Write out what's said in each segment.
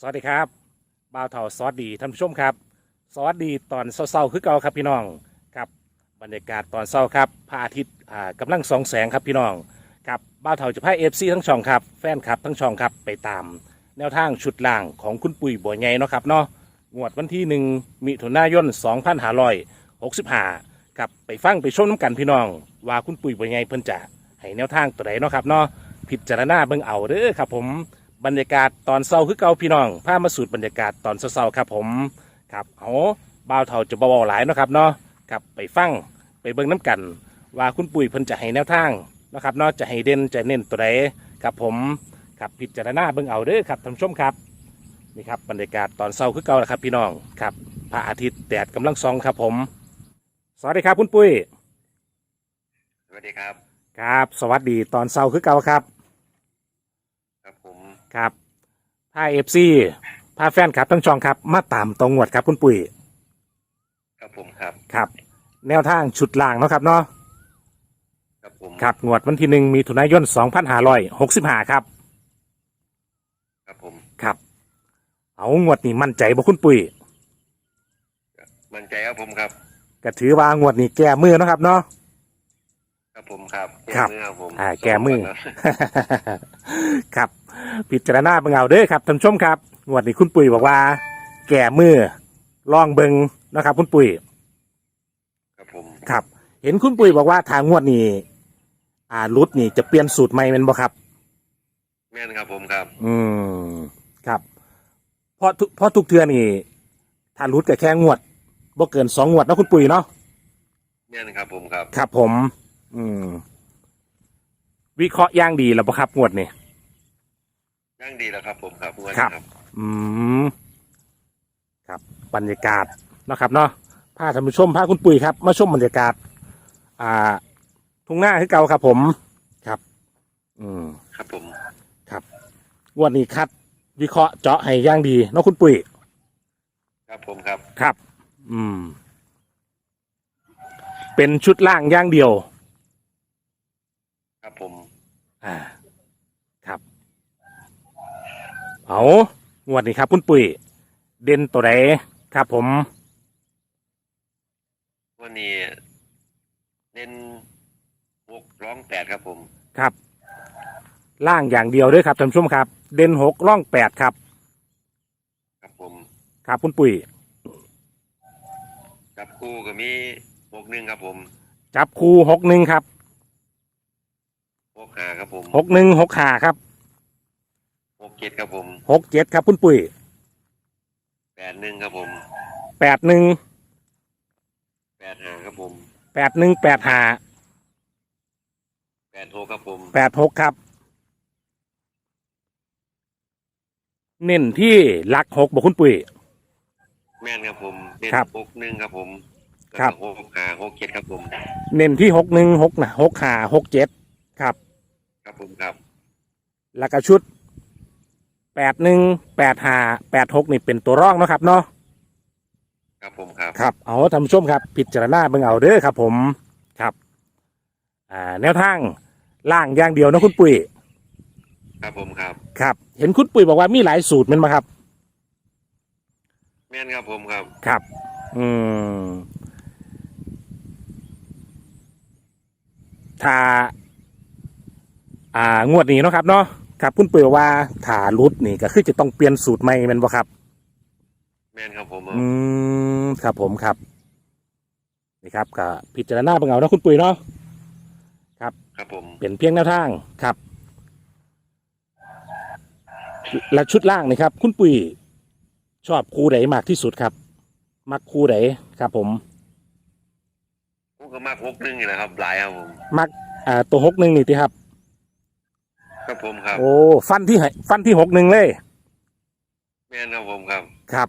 สวัสดีครับบ่าวเถาซอสดีท่านผู้ชมครับซอสดีตอนเศร้าๆคือเก่าครับพี่น้องครับบรรยากาศตอนเศร้าครับพระอาทิตย์อ่ากำลังส่องแสงครับพี่น้องครับบ่าวเถาจะพาเอฟซีทั้งช่องครับแฟนคลับทั้งช่องครับไปตาม แนวทางชุดล่างของคุณปุ๋ยบัวใหญ่เนาะครับเนาะงวดวันที่หนึ่งมิถุนายน2565ครับไปฟังไปชมน้ำกันพี่น้อง ว่าคุณปุ๋ยบัวใหญ่เพิ่นจะให้แนวทางตัวใดเนาะครับเนาะพิจารณาเบิ่งเอาเด้อครับผม บรรยากาศตอนเศร้าคือเก่าพี่น้องพามาสูตรบรรยากาศตอนเศร้าๆครับผมครับเอาบ่าวเท่าจะบ่าวหลายเนาะครับเนาะครับไปฟังไปเบิ่งน้ำกัน ว่าคุณปุ๋ยเพิ่นจะให้แนวทางเนาะครับเนาะจะให้เด่นจะเน้นตัวใดครับผมครับพิจารณาเบิ่งเอาเด้อครับท่านผู้ชมครับนี่ครับบรรยากาศตอนเศร้าคือเก่าแล้วครับ พี่น้องครับพระอาทิตย์แดดกำลังส่องครับผม สวัสดีครับคุณปุ้ย สวัสดีครับ ครับ สวัสดีตอนเศร้าคือเก่าครับครับผม ครับพาเอฟซีพาแฟนครับทั้งช่องครับ มาตามตรงงวดครับคุณปุ๋ยครับผมครับครับ แนวทางชุดล่างเนาะครับเนาะครับผมครับงวดวันที่หนึ่งมีถุนายน2565ครับ ครับผมครับ เอางวดนี้มั่นใจบ่คุณปุ๋ยมั่นใจครับผมครับก็ถือว่างวดนี้แก้มือเนาะครับเนาะครับ ผมครับครับ แก้มือครับผมอ่าแก้มือครับครับพิจารณาเบิ่งเอาเด้อครับท่านผู้ชมครับงวดนี้คุณปุ๋ยบอกว่า แก้มือลองเบิ่งเนาะครับ คุณปุ๋ยครับผมครับ เห็นคุณปุ๋ยบอกว่าทางงวดนี้อ่ารุดนี่จะเปลี่ยนสูตรใหม่แมันบ่ครับ แม่นครับผมครับ อืมครับเพราะทุกเพราะทุกเทือนี่ถ้ารุดก็แค่งวดบ่เกินสองงวดเนาะคุณปุ๋ยเนาะแม่นครับผมครับ ครับผม อืม วิเคราะห์อย่างดีแล้วบ่ครับงวดนี่ ย่างดีแล้วครับ ผมครับวันครับ อืม ครับ บรรยากาศเนาะครับเนาะพาท่านผู้ชมพาคุณปุ๋ยครับ มาชมบรรยากาศ อ่า ทุ่งหน้าคือเก่าครับ ผม ครับ อืม ครับผมงวดนี้คัด วิเคราะห์เจาะให้อย่างดีเนาะคุณปุ๋ย ครับผมครับ ครับ อืม เป็นชุดล่างอย่างเดียวครับผม อ่า ครับ เอางวดนี้ครับคุณปุ๋ย เด่นตัวไหนครับผม วันนี้เน้นหกร้องแปดครับผม ครับ ล่างอย่างเดียวด้วยครับท่านผู้ชมครับ เด่นหกล่องแปดครับ ครับผม ครับคุณปุ๋ย จับคู่ก็มีหกหนึ่งครับผม จับคู่หกหนึ่งครับ หกห้าครับผมหกหนึ่งหกห้าครับหกเจ็ดครับผมหกเจ็ดครับคุณปุ๋ยแปดหนึ่งครับผมแปดหนึ่งแปดห้าครับผมแปดหนึ่งแปดห้าแปดหกครับผมแปดหกครับ เน้นที่หลักหกบอกคุณปุ๋ย แม่นครับผมเน้นครับหกหนึ่งครับผมครับ แล้วก็หกห้าหกเจ็ดครับผม เน้นที่หกหนึ่งหกนะหกห้าหกเจ็ดครับ ครับผมครับ แล้วก็ชุดแปดหนึ่งแปดห้าแปดหกนี่เป็นตัวร่องเนาะครับเนาะครับผมครับ ครับเอาท่านผู้ชมครับ พิจารณาเบิ่งเอาเด้อครับ ผมครับ อ่า แนวทางล่างอย่างเดียวนะคุณปุ๋ยครับผมครับ ครับ เห็นคุณปุ๋ยบอกว่ามีหลายสูตรแมันมาครับ แม่นครับผมครับ ครับ อืม ถ้า อ่างวดนี้เนาะครับเนาะครับคุณปุ๋ยบอกว่าถ้ารุดนี่ก็คือจะต้องเปลี่ยนสูตรใหม่แมันบ่ครับ แม่นครับผมอืมครับผมครับนี่ครับก็พิจารณาเบิ่งเอาเนาะคุณปุ๋ยเนาะครับผมเป็นเพียงแนวทางครับ และชุดล่างนี่ครับ คุณปุ๋ยชอบคู่ไหนมากที่สุดครับ มักคู่ไหนครับ ผม ผมก็มากหกหนึ่งนี่แหละครับหลายครับผม มักอ่าตัวหกหนึ่งนี่ทีครับ ครับผมครับโอ้ฟันที่ให้ฟันที่หกหนึ่งเลย แม่นครับผมครับ ครับ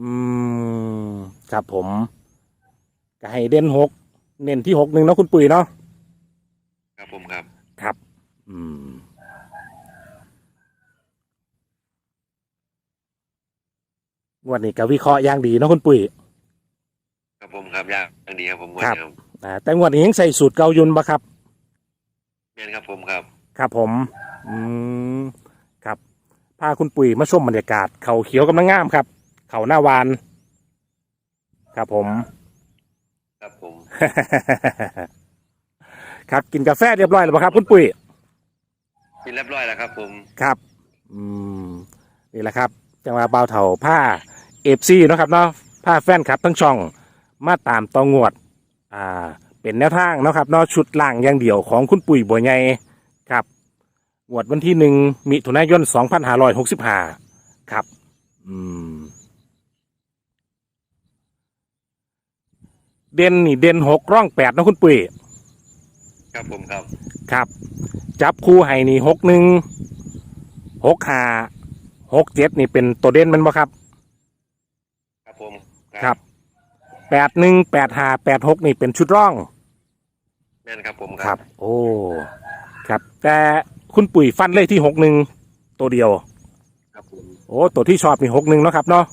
อืม ครับผมก็ให้เด่นหกเน้นที่หกหนึ่งเนาะคุณปุ๋ยเนาะ ครับผมครับ ครับ อืม วันนี้ก็วิเคราะห์อย่างดีเนาะคุณปุ๋ย ครับผมครับยากอย่างดีครับผมครับวันนี้ครับอ่า แต่งวดนี้ยังใส่สูตรเกายุนปะครับ แม่นครับผมครับ ครับผม อืมครับพาคุณปุ๋ยมาชมบรรยากาศ เขาเขียวกำลังงามครับ เขาหน้าวาน ครับผม ครับผม ครับกินกาแฟเรียบร้อยแล้วบ่ครับ คุณปุ๋ยกินเรียบร้อยแล้วครับ ผม ครับ อืมนี่แหละครับจังหวะเบาวเถาผ้าเอฟซีนาะครับเนาะผ้าแฟนครับทั้งช่องมาตามตองวด อ่า เป็นแนวทางเนาะครับเนาะชุดล่างอย่างเดียวของคุณปุ๋ยบัวใหญ่ครับ งวดวันที่หนึ่งมิถุนายนสองพันห้าร้อยหกสิบห้าครับ อืม เด่นนี่เด่นหกร่องแปดเนาะคุณปุ๋ยครับผมครับ ครับ จับคู่ให้นี่หกหนึ่งหกห้าหกเจ็ดนี่เป็นตัวเด่นแมันบ่ครับ ครับผมครับแปดหนึ่งแปดห้าแปดหกนี่เป็นชุดร่องแม่นครับผมครับ โอ้ ครับ แต่ คุณปุ๋ยฟันเลยที่หกหนึ่งตัวเดียว ครับผมโอ้ตัวที่ชอบนี่หกหนึ่งเนาะครับเนาะ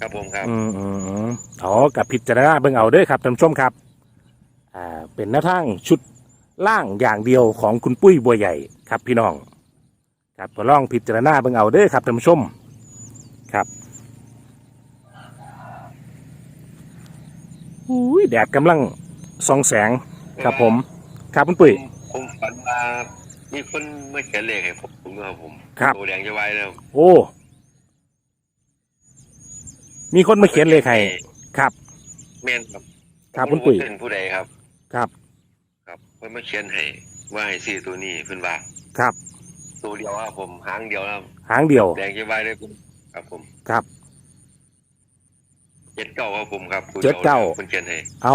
ครับผมครับ อืมอืมอืมอ๋อกับพิจารณาเบิ่งเอาเด้อครับท่านผู้ชมครับ อ่า เป็นแนวทางชุดล่างอย่างเดียวของคุณปุ้ยบัวใหญ่ครับพี่น้อง ครับก็ลองพิจารณาเบิ่งเอาเด้อครับท่านผู้ชม ครับอุ้ยแดดกำลังส่องแสงครับผม ครับคุณปุ้ย ผมฝันว่า มีคนมาเขียนเลขให้ผมผมครับผมครับ ตัวแดงจะไว้แล้วโอ้ มีคนมาเขียนเลขให้ครับ แม่นครับครับคุณปุ๋ยผมเป็นผู้ใดครับ ครับ ครับเพิ่นมาเขียนให้ว่าให้ซื้อตัวนี้เพิ่นว่าครับ ตัวเดียวครับผมหางเดียวนะครับหางเดียว แดงจะไว้เลยผมครับผมครับ เจ็ดเก้าครับผมครับตัวเจ็ดเก้า เพิ่นเขียนให้เอา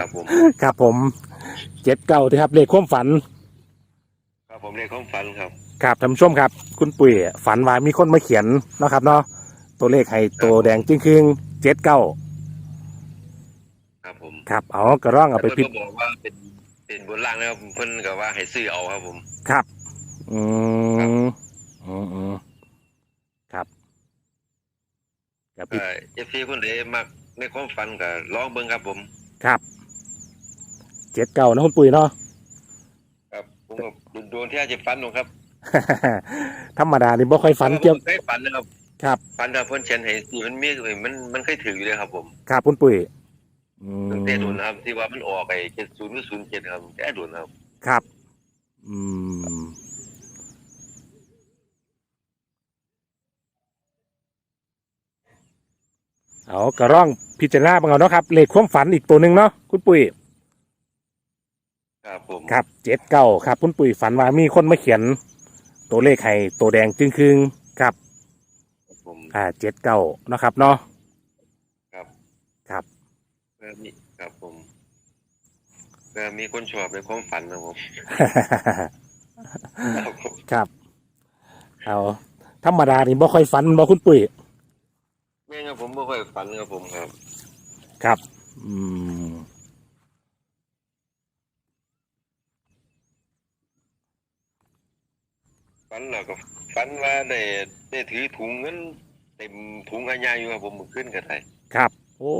ครับผม ครับผม เจ็ดเก้าที่ครับ เลขความฝันครับ ผมเลขของฝันครับครับท่านผู้ชมครับ คุณปุ๋ยฝันว่ามีคนมาเขียนเนาะครับเนาะตัวเลขให้ตัวแดงจริงครึ่งเจ็ดเก้าครับผมครับเอากระร่องเอาไปแล้วพิเพิ่นก็บอกว่าเป็นเป็นบนล่างนะครับเพิ่นก็ว่าให้ซื้อเอาครับผมครับ อืมอืมอืมครับกับพิเอ่อฟซีคนใดมักในความฝันก็ลองเบิ่งครับผม ครับเจ็ดเก้านะคุณปุ๋ยเนาะครับผม ก็โดนที่อาจจะฝันหนูครับธรรมดานี่บ่ค่อยฝันเกี่ยวผมเคยฝันนะครับครับฝันถ้าเพิ่นเขียนให้สิมันมีมันมันเคยถืออยู่เลยครับผมครับคุณปุ๋ยอืมตั้งแต่โดนนะครับ ที่ว่ามันออกไป70หรือ07ครับแต่โดนครับ ครับ อืมเอากระร่องพิจารณาบังเอาเนาะครับเลขความฝันอีกตัวหนึ่งเนาะคุณปุ๋ย ครับผมครับเจ็ดเก้าครับคุณปุ๋ยฝันว่ามีคนมาเขียน ตัวเลขให้ตัวแดงจึงคืงครับ ครับผมอ่าเจ็ดเก้านาะครับเนาะครับครับเพื่อมีครับผมเพื่อมีคนชอบในความฝันนะผมครับผมครับเอาธรรมดานี่บ่ค่อยฝันบ่คุณปุ๋ยแม่งครับผมบ่ค่อยฝันครับผมครับ ครับ อืม ฝันแล้วก็ฝันว่าได้ได้ถือถุงเงินเต็มถุงขยายอยู่ครับผมมือขึ้นก็ได้ครับ โอ้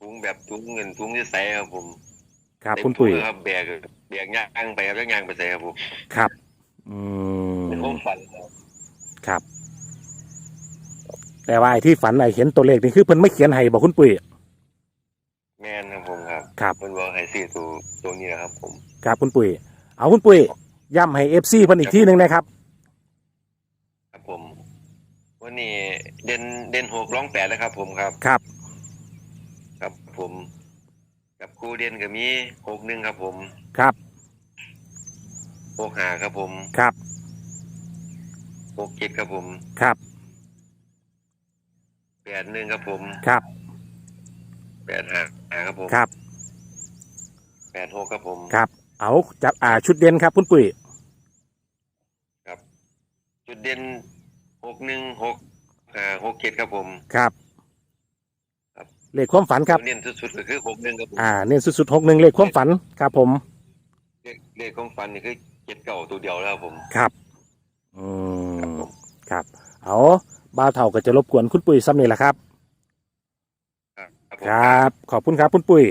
ถุงแบบถุงเงินถุงที่ใส่ครับผม ครับเต็มคุณปุ๋ยถุงครับแบกแบกย่างไปครับแล้วย่างไปใส่ครับผมครับ อืมเป็นความฝันครับครับ แต่ว่าไอ้ที่ฝันไอ้เห็นตัวเลขนี่คือเพิ่นไม่เขียนให้บอกคุณปุ๋ยแม่นครับผมครับครับมันบอกให้ซื้อตัวตัวนี้นะครับผม ครับคุณปุ๋ยเอาคุณปุ๋ย ย้ำให้เอฟซีเพิ่นอีกที่หนึ่งนะครับ ครับผม วันนี้เด่นเด่นหกร้องแปดแล้วครับ ผมครับ ครับ ครับผม กับครูเด่นก็มีหกหนึ่งครับ ผมครับหกห้าครับผมครับหกเจ็ดครับผมครับแปดหนึ่งครับผมครับแปดห้าครับผมครับแปดหกครับผมครับ เอาจับอ่าชุดเด่นครับคุณปุ๋ย จุดเด่นหกหนึ่งหกห้าหกเจ็ดครับผม ครับ ครับ เลขความฝันครับตัวเน้นสุดๆก็คือหกหนึ่งครับผมอ่า เน้นสุดๆหกหนึ่งเลขความฝัน ครับผม เลขเลขของฟันนี่คือเจ็ดเก่าตัวเดียวแล้วครับผม ครับอืครับมผมครับ เอาบ่าวเท่าก็จะรบกวนคุณปุ๋ยซ้ำนี่แหละครับ ครับผมครับ ขอบคุณครับคุณปุ๋ย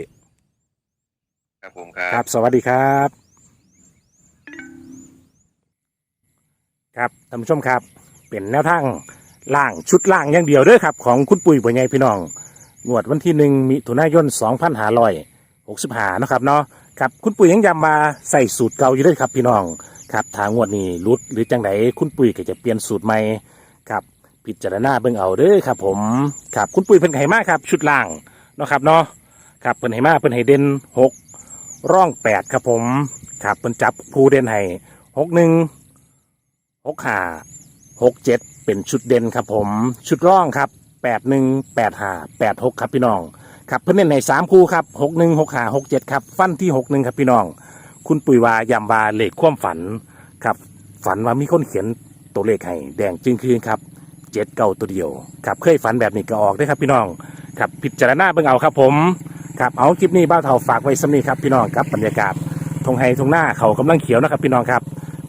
ครับผมครัครับบสวัสดีครับ ครับท่านผู้ชมครับเป็นแนวทางล่างชุดล่างอย่างเดียวเด้อครับ ของคุณปุ๋ยปัญญพี่น้องงวดวันที่หนึ่งมิถุนายน2565นะครับเนาะครับคุณปุ๋ยยังย้ำมาใส่สูตรเก่าอยู่ด้วยครับพี่น้องครับทางงวดนี้รุดหรือจังไดคุณปุ๋ยก็จะเปลี่ยนสูตรใหม่ครับพิจารณาเบิ่งเอาเด้อครับ ผมครับคุณปุ๋ยเพิ่นให้มากครับ ชุดล่างเนาะครับเนาะครับเพิ่นให้มากเพิ่นให้เด่นหกร่องแปดครับผมครับเพิ่นจับผู้เด่นให้หกหนึ่ง หกห้าหกเจ็ดเป็นชุดเด่นครับผม ชุดร่องครับแปดหนึ่งแปดห้าแปดหกครับพี่น้องครับเพื่อนเน้นในสามคู่ครับหกหนึ่งหกห้าหกเจ็ดครับ ฟันที่หกหนึ่งครับพี่น้อง คุณปุยวายำวาเลขความฝันครับ ฝันว่ามีคนเขียนตัวเลขให้แดงจึงคืนครับเจ็ดเก้าตัวเดียวครับเคยฝันแบบนี้ก็ออกได้ครับพี่น้องครับพิจารณาเบิ่งเอาครับผมครับเอาคลิปนี้บ้าเท่าฝากไว้สำนีครับพี่น้องครับบรรยากาศทงไฮทงหน้าเขากำลังเขียวนะครับพี่น้องครับ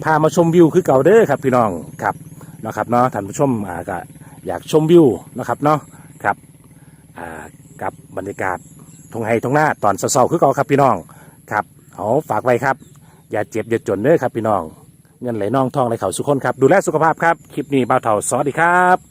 พามาชมวิวคือเก่าเด้อครับพี่น้องครับนะครับเนาะท่านผู้ชมอ่าก็อยากชมวิวนะครับเนาะครับอ่ากับบรรยากาศทงไฮทงหน้าตอนเศร้าๆคือเก่าครับพี่น้องครับเอาฝากไว้ครับ อย่าเจ็บอย่าจนเด้อครับพี่น้องเงินไหลน่องทองไหลเข่าสุขคนครับดูแลสุขภาพครับคลิปนี้บ่าวเถ่าสวัสดีครับ